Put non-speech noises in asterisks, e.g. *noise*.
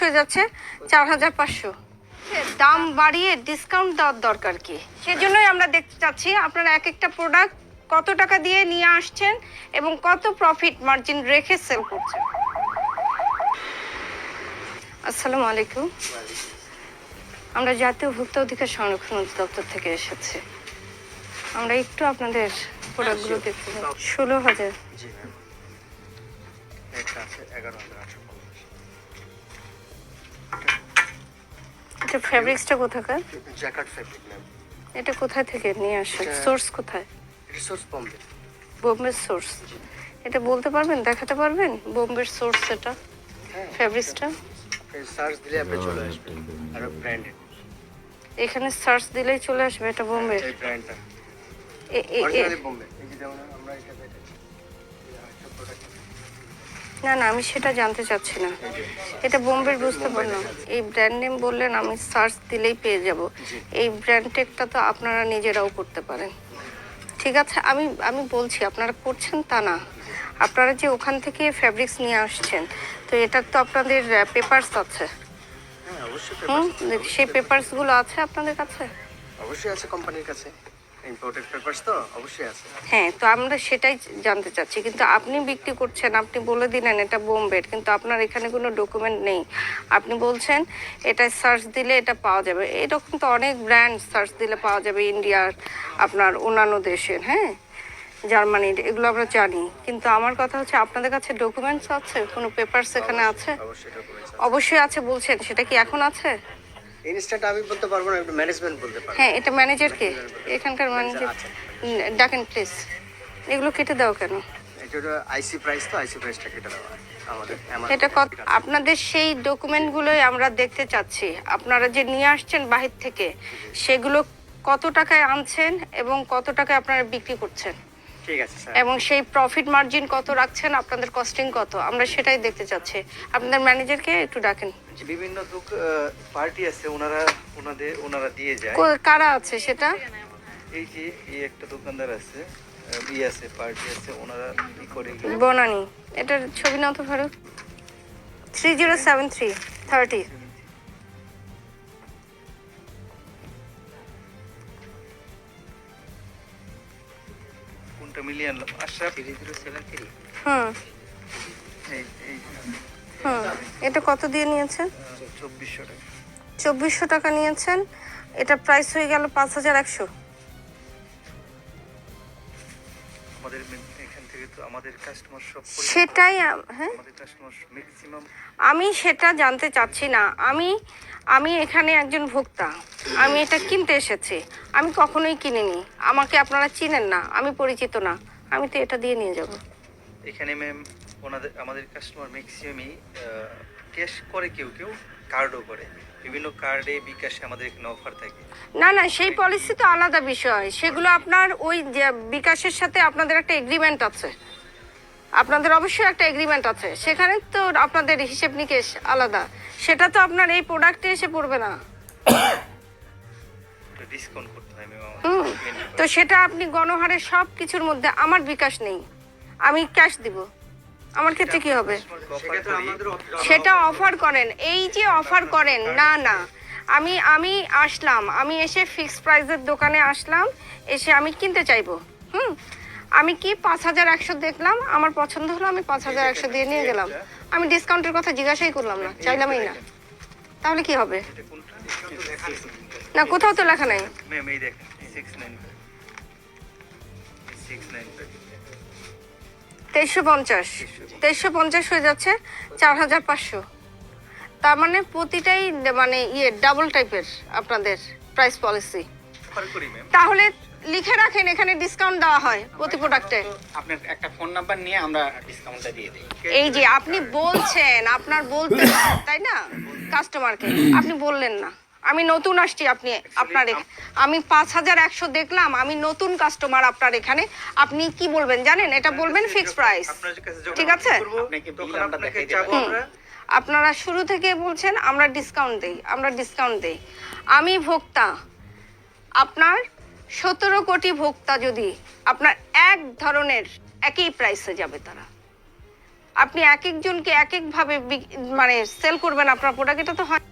হয়ে যাচ্ছে চার হাজার পাঁচশো দাম বাড়িয়ে ডিসকাউন্ট দেওয়ার দরকার কি? সেজন্যই আমরা দেখতে চাচ্ছি আপনারা এক একটা প্রোডাক্ট কত টাকা দিয়ে নিয়ে আসছেন এবং কত প্রফিট মার্জিন রেখে সেল করছেন। আসসালামু আলাইকুম। আমরা জাতীয় ভোক্তা অধিকার সংরক্ষণ অধিদপ্তর থেকে এসেছি। আমরা একটু আপনাদের প্রোডাক্টগুলো দেখতে ষোলো হাজার। জি ম্যাম। এগারো হাজার এটা ফ্যাব্রিক্সটা কোথাকার? জ্যাকেট ফেব্রিক ম্যাম এটা কোথায় থেকে নিয়ে আসেন সোর্স কোথায়? এটা সোর্স বম্বে বোম্বের সোর্স এটা বলতে পারবেন? দেখাতে পারবেন? বোম্বের সোর্স এটা? হ্যাঁ। ফ্যাব্রিক্সটা সার্চ দিলে আপনি চলে আসবে আর ব্র্যান্ডেড এখানে সার্চ দিলেই চলে আসবে এটা বোম্বে এই ব্র্যান্ডটা এ- এ- বোম্বে এই যে আমরা এটা আছে। না না আমি সেটা জানতে চাচ্ছি না। এটা বোম্বের বুঝতে পারলাম। এই ব্র্যান্ড নেম বললেন আমি সার্চ দিলেই পেয়ে যাব। এই ব্র্যান্ড টেকটা তো আপনারা নিজেরাও করতে পারেন। ঠিক আছে আমি আমি বলছি আপনারা করছেন তা না। আপনারা যে ওখান থেকে ফ্যাব্রিক্স নিয়ে আসছেন তো এটার তো আপনাদের পেপারস আছে। হ্যাঁ অবশ্যই হুম? সেই পেপারসগুলো আছে। আপনাদের কাছে? অবশ্যই আছে কোম্পানির কাছে। ইম্পোর্টেড পেপারস তো অবশ্যই আছে। হ্যাঁ তো আমরা সেটাই জানতে চাচ্ছি। কিন্তু আপনি বিক্রি করছেন আপনি বলে দিলেন এটা বোম্বের কিন্তু আপনার এখানে কোনো ডকুমেন্ট নেই। আপনি বলছেন এটা সার্চ দিলে এটা পাওয়া যাবে। এরকম তো অনেক ব্র্যান্ড সার্চ দিলে পাওয়া যাবে ইন্ডিয়ার আপনার অন্যান্য দেশের হ্যাঁ? জার্মানির এগুলো আমরা জানি। কিন্তু আমার কথা হচ্ছে আপনাদের কাছে ডকুমেন্টস আছে? কোনো পেপারস এখানে আছে? অবশ্যই অবশ্যই আছে বলছেন সেটা কি এখন আছে? ইনস্ট্যান্ট আমি বলতে পারব না একটু ম্যানেজমেন্ট বলতে পারব। হ্যাঁ এটা ম্যানেজার কে? এখানকার ম্যানেজার আচ্ছা। ডাকেন প্লিজ এগুলো কেটে দাও কেন? এটা আইসি প্রাইস তো আইসি প্রাইসটা কেটে আমাদের এটা কত আপনাদের সেই ডকুমেন্টগুলোই আমরা দেখতে চাচ্ছি। আপনারা যে নিয়ে আসছেন বাহির থেকে সেগুলো কত টাকায় আনছেন এবং কত টাকায় আপনারা বিক্রি করছেন? ঠিক আছে স্যার। এবং সেই প্রফিট মার্জিন কত রাখছেন আপনাদের কস্টিং কত আমরা সেটাই দেখতে চাচ্ছি। আপনাদের ম্যানেজারকে একটু ডাকেন। বিভিন্ন পার্টি আছে ওনারা ওনাদের ওনারা দিয়ে যায়। কো- কারা আছে সেটা? এই যে এই একটা দোকানদার আছে আহ, ই আছে পার্টি আছে ওনারা কি করে বনানি এটার ছবি নাও তো Faruk three zero seven three thirty কোনটা মিলিয়ে আনলাম আশরাফ হুম। এই হুম। এটা কত দিয়ে নিয়েছেন? চব্বিশশো টাকা। চব্বিশশো টাকা নিয়েছেন। এটা প্রাইস হয়ে গেল পাঁচ হাজার একশো। আমাদের এখান থেকে তো আমাদের কাস্টমার সব সেটাই হ্যাঁ? আমাদের কাস্টমার ম্যাক্সিমাম আমি সেটা জানতে চাচ্ছি না। আমি আমি এখানে একজন ভোক্তা। আমি এটা কিনতে এসেছি। আমি কখনোই কিনিনি। আমাকে আপনারা চিনেন না। আমি পরিচিত না। আমি তো এটা দিয়ে নিয়ে যাব। এখানে ম্যাম ওনাদের আমাদের কাস্টমার ম্যাক্সিমামই ক্যাশ করে কেউ কেউ কার্ডও করে। বিভিন্ন কার্ডে বিকাশে আমাদের এখানে অফার থাকে। না না সেই পলিসি তো আলাদা বিষয়। সেগুলো আপনার ওই বিকাশের সাথে আপনাদের একটা এগ্রিমেন্ট আছে। আপনাদের অবশ্যই একটা এগ্রিমেন্ট আছে। সেখানে তো আপনাদের হিসেব নিকেশ আলাদা। সেটা তো আপনার এই প্রোডাক্টে এসে পড়বে না। *coughs* ডিসকাউন্ট করতে হয় হুম তো সেটা আপনি গণহারে সব কিছুর মধ্যে আমার বিকাশ নেই। আমি ক্যাশ দিব। আমার ক্ষেত্রে কি হবে? সেটা অফার করেন। এই যে অফার করেন না না। আমি আমি আসলাম। আমি এসে ফিক্স প্রাইসের দোকানে আসলাম। এসে আমি কিনতে চাইব। হুম? আমি কি পাঁচ হাজার একশো দেখলাম? আমার পছন্দ হলো আমি পাঁচ হাজার একশো দিয়ে নিয়ে গেলাম। আমি ডিসকাউন্টের কথা জিজ্ঞাসাই করলাম না। চাইলামই না। তাহলে কি হবে? না কোথাও তো লেখা নাই। ম্যাম এই তেইশশো পঞ্চাশ। তেইশশো পঞ্চাশ হয়ে যাচ্ছে চার হাজার পাঁচশো। তার মানে প্রতিটাই মানে ইয়ে ডাবল টাইপের আপনাদের প্রাইস পলিসি তাহলে লিখে রাখেন এখানে ডিসকাউন্ট দেওয়া হয় প্রতি প্রোডাক্টে আপনার একটা ফোন নাম্বার নিয়ে আমরা ডিসকাউন্টটা দিয়ে দিই। এই যে আপনি বলছেন আপনার বলতে তাই না? কাস্টমারকে আপনি বললেন না। আমি নতুন আসছি আপনি আপনার আমি পাঁচ হাজার একশো দেখলাম আমি নতুন কাস্টমার আপনার এখানে। আপনি কি বলবেন জানেন? এটা বলবেন ফিক্স প্রাইস ঠিক আছে? আপনারা শুরু থেকে বলছেন আমরা ডিসকাউন্ট দেই আমরা ডিসকাউন্ট দেই। আমি ভোক্তা আপনার সতেরো কোটি ভোক্তা যদি আপনার এক ধরনের একই প্রাইসে যাবে তারা। আপনি এক একজনকে এক একভাবে মানে সেল করবেন, আপনার প্রোডাক্ট এটা তো হয়